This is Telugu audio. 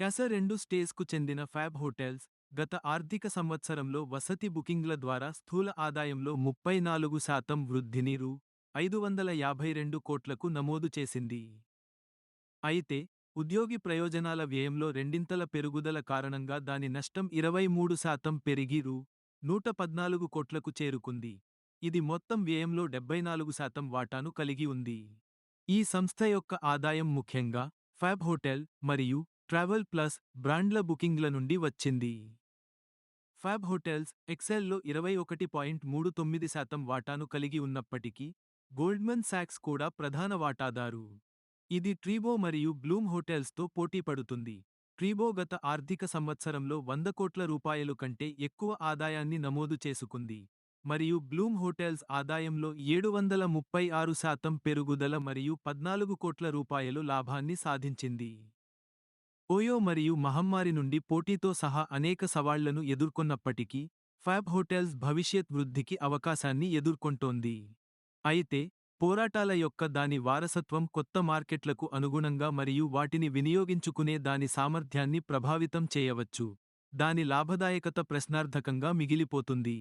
క్యాస రెండు స్టేస్కు చెందిన ఫ్యాబ్ హోటల్స్ గత ఆర్థిక సంవత్సరంలో వసతి బుకింగ్ల ద్వారా స్థూల ఆదాయంలో ముప్పై నాలుగు శాతం వృద్ధిని రూ. ఐదు వందల యాభై రెండు కోట్లకు నమోదు చేసింది. అయితే ఉద్యోగి ప్రయోజనాల వ్యయంలో రెండింతల పెరుగుదల కారణంగా దాని నష్టం ఇరవై మూడు శాతం పెరిగి రూ. నూట పద్నాలుగు కోట్లకు చేరుకుంది. ఇది మొత్తం వ్యయంలో డెబ్బై నాలుగు శాతం వాటాను కలిగి ఉంది. ఈ సంస్థ యొక్క ఆదాయం ముఖ్యంగా ఫ్యాబ్ హోటల్ మరియు ట్రావెల్ ప్లస్ బ్రాండ్ల బుకింగ్ల నుండి వచ్చింది. ఫ్యాబ్ హోటల్స్ ఎక్సెల్లో ఇరవై ఒకటి పాయింట్ మూడు తొమ్మిది శాతం వాటాను కలిగి ఉన్నప్పటికీ గోల్డ్మన్ సాక్స్ కూడా ప్రధాన వాటాదారు. ఇది ట్రీబో మరియు బ్లూమ్ హోటల్స్తో పోటీ పడుతుంది. ట్రీబో గత ఆర్థిక సంవత్సరంలో వంద కోట్ల రూపాయలు కంటే ఎక్కువ ఆదాయాన్ని నమోదు చేసుకుంది. మరియు బ్లూమ్ హోటల్స్ ఆదాయంలో ఏడు వందల ముప్పై ఆరు శాతం పెరుగుదల మరియు పద్నాలుగు కోట్ల రూపాయలు లాభాన్ని సాధించింది. ఓయో మరియు మహమ్మారి నుండి పోటీతో సహా అనేక సవాళ్ళను ఎదుర్కొన్నప్పటికీ ఫ్యాబ్ హోటల్స్ భవిష్యత్ వృద్ధికి అవకాశాన్ని ఎదుర్కొంటోంది. అయితే పోరాటాల యొక్క దాని వారసత్వం కొత్త మార్కెట్లకు అనుగుణంగా మరియు వాటిని వినియోగించుకునే దాని సామర్థ్యాన్ని ప్రభావితం చేయవచ్చు. దాని లాభదాయకత ప్రశ్నార్థకంగా మిగిలిపోతుంది.